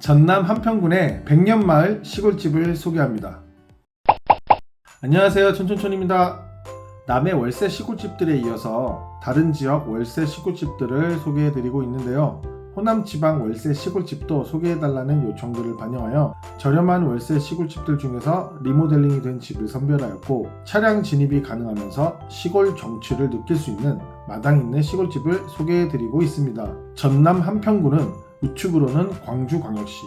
전남 한평군의 백년마을 시골집을 소개합니다. 안녕하세요. 촌촌촌입니다. 남의 월세 시골집들에 이어서 다른 지역 월세 시골집들을 소개해드리고 있는데요. 호남 지방 월세 시골집도 소개해달라는 요청들을 반영하여 저렴한 월세 시골집들 중에서 리모델링이 된 집을 선별하였고 차량 진입이 가능하면서 시골 정취를 느낄 수 있는 마당 있는 시골집을 소개해드리고 있습니다. 전남 한평군은 우측으로는 광주광역시,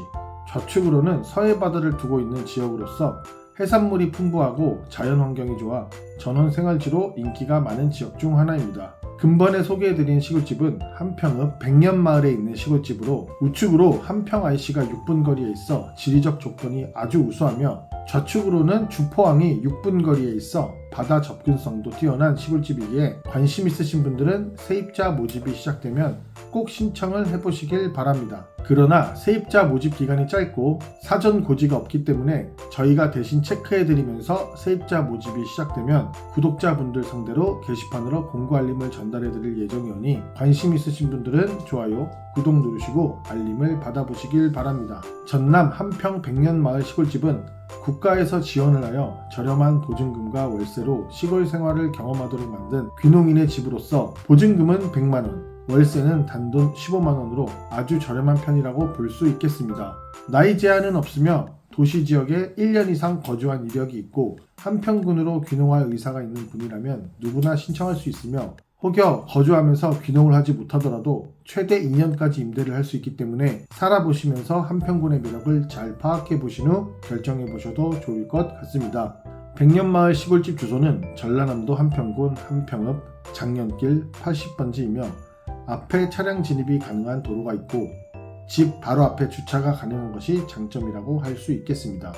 좌측으로는 서해바다를 두고 있는 지역으로서 해산물이 풍부하고 자연환경이 좋아 전원 생활지로 인기가 많은 지역 중 하나입니다. 근번에 소개해드린 시골집은 한평읍 백년마을에 있는 시골집으로 우측으로 한평 IC가 6분 거리에 있어 지리적 조건이 아주 우수하며 좌측으로는 주포항이 6분 거리에 있어 바다 접근성도 뛰어난 시골집이기에 관심 있으신 분들은 세입자 모집이 시작되면 꼭 신청을 해보시길 바랍니다. 그러나 세입자 모집 기간이 짧고 사전 고지가 없기 때문에 저희가 대신 체크해드리면서 세입자 모집이 시작되면 구독자분들 상대로 게시판으로 공고 알림을 전달해드릴 예정이오니 관심 있으신 분들은 좋아요, 구독 누르시고 알림을 받아보시길 바랍니다. 전남 한평 백년마을 시골집은 국가에서 지원을 하여 저렴한 보증금과 월세로 시골 생활을 경험하도록 만든 귀농인의 집으로서 보증금은 100만원, 월세는 단돈 15만원으로 아주 저렴한 편이라고 볼 수 있겠습니다. 나이 제한은 없으며 도시 지역에 1년 이상 거주한 이력이 있고 한평군으로 귀농할 의사가 있는 분이라면 누구나 신청할 수 있으며 혹여 거주하면서 귀농을 하지 못하더라도 최대 2년까지 임대를 할 수 있기 때문에 살아보시면서 한평군의 매력을 잘 파악해 보신 후 결정해 보셔도 좋을 것 같습니다. 백년마을 시골집 주소는 전라남도 한평군 한평읍 장년길 80번지이며 앞에 차량 진입이 가능한 도로가 있고 집 바로 앞에 주차가 가능한 것이 장점이라고 할 수 있겠습니다.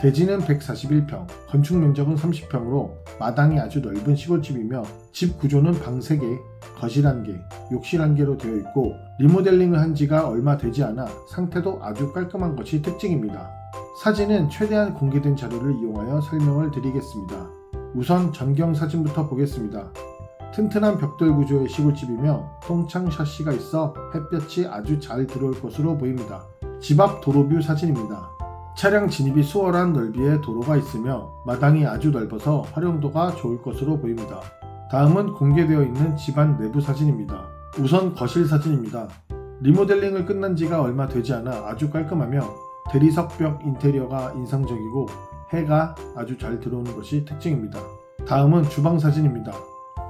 대지는 141평, 건축 면적은 30평으로 마당이 아주 넓은 시골집이며 집 구조는 방 3개, 거실 1개, 욕실 1개로 되어 있고 리모델링을 한 지가 얼마 되지 않아 상태도 아주 깔끔한 것이 특징입니다. 사진은 최대한 공개된 자료를 이용하여 설명을 드리겠습니다. 우선 전경 사진부터 보겠습니다. 튼튼한 벽돌 구조의 시골집이며 통창 샤시가 있어 햇볕이 아주 잘 들어올 것으로 보입니다. 집 앞 도로뷰 사진입니다. 차량 진입이 수월한 넓이의 도로가 있으며 마당이 아주 넓어서 활용도가 좋을 것으로 보입니다. 다음은 공개되어 있는 집안 내부 사진입니다. 우선 거실 사진입니다. 리모델링을 끝난 지가 얼마 되지 않아 아주 깔끔하며 대리석 벽 인테리어가 인상적이고 해가 아주 잘 들어오는 것이 특징입니다. 다음은 주방 사진입니다.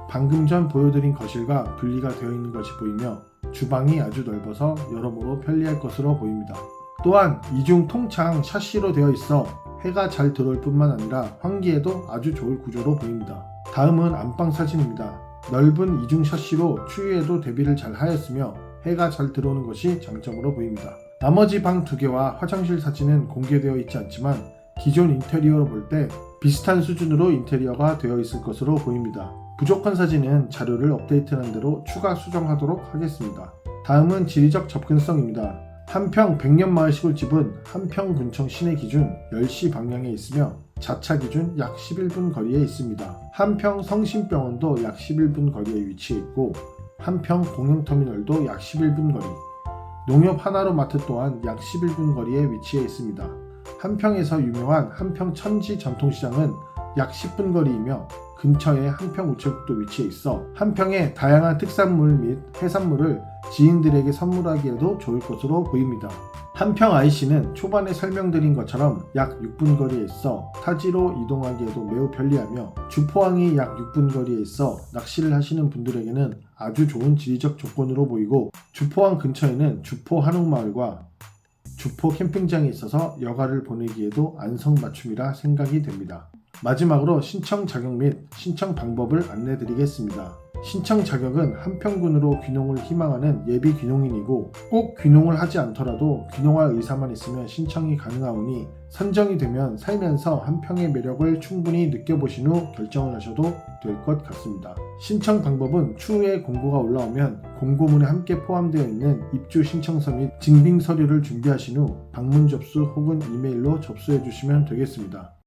방금 전 보여드린 거실과 분리가 되어 있는 것이 보이며 주방이 아주 넓어서 여러모로 편리할 것으로 보입니다. 또한 이중 통창 샤시로 되어 있어 해가 잘 들어올 뿐만 아니라 환기에도 아주 좋을 구조로 보입니다. 다음은 안방 사진입니다. 넓은 이중 샤시로 추위에도 대비를 잘 하였으며 해가 잘 들어오는 것이 장점으로 보입니다. 나머지 방 두 개와 화장실 사진은 공개되어 있지 않지만 기존 인테리어로 볼 때 비슷한 수준으로 인테리어가 되어 있을 것으로 보입니다. 부족한 사진은 자료를 업데이트한 대로 추가 수정하도록 하겠습니다. 다음은 지리적 접근성입니다. 한평 백년마을 시골집은 한평 군청 시내 기준 10시 방향에 있으며 자차 기준 약 11분 거리에 있습니다. 한평 성심병원도 약 11분 거리에 위치해 있고 한평 공영터미널도 약 11분 거리, 농협 하나로 마트 또한 약 11분 거리에 위치해 있습니다. 한평에서 유명한 한평 천지 전통시장은 약 10분 거리이며 근처에 한평 우체국도 위치해 있어 한평의 다양한 특산물 및 해산물을 지인들에게 선물하기에도 좋을 것으로 보입니다. 한평 IC는 초반에 설명드린 것처럼 약 6분 거리에 있어 타지로 이동하기에도 매우 편리하며 주포항이 약 6분 거리에 있어 낚시를 하시는 분들에게는 아주 좋은 지리적 조건으로 보이고 주포항 근처에는 주포 한옥마을과 주포 캠핑장이 있어서 여가를 보내기에도 안성맞춤이라 생각이 됩니다. 마지막으로 신청 자격 및 신청 방법을 안내 드리겠습니다. 신청 자격은 한평군으로 귀농을 희망하는 예비 귀농인이고 꼭 귀농을 하지 않더라도 귀농할 의사만 있으면 신청이 가능하오니 선정이 되면 살면서 한평의 매력을 충분히 느껴보신 후 결정을 하셔도 될 것 같습니다. 신청 방법은 추후에 공고가 올라오면 공고문에 함께 포함되어 있는 입주 신청서 및 증빙 서류를 준비하신 후 방문 접수 혹은 이메일로 접수해 주시면 되겠습니다.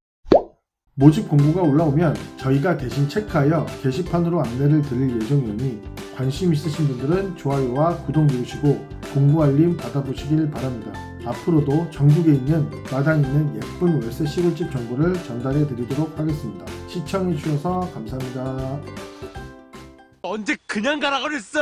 모집 공고가 올라오면 저희가 대신 체크하여 게시판으로 안내를 드릴 예정이오니 관심 있으신 분들은 좋아요와 구독 누르시고 공고 알림 받아보시길 바랍니다. 앞으로도 전국에 있는 마당 있는 예쁜 월세 시골집 정보를 전달해 드리도록 하겠습니다. 시청해 주셔서 감사합니다. 언제 그냥 가라 그랬어.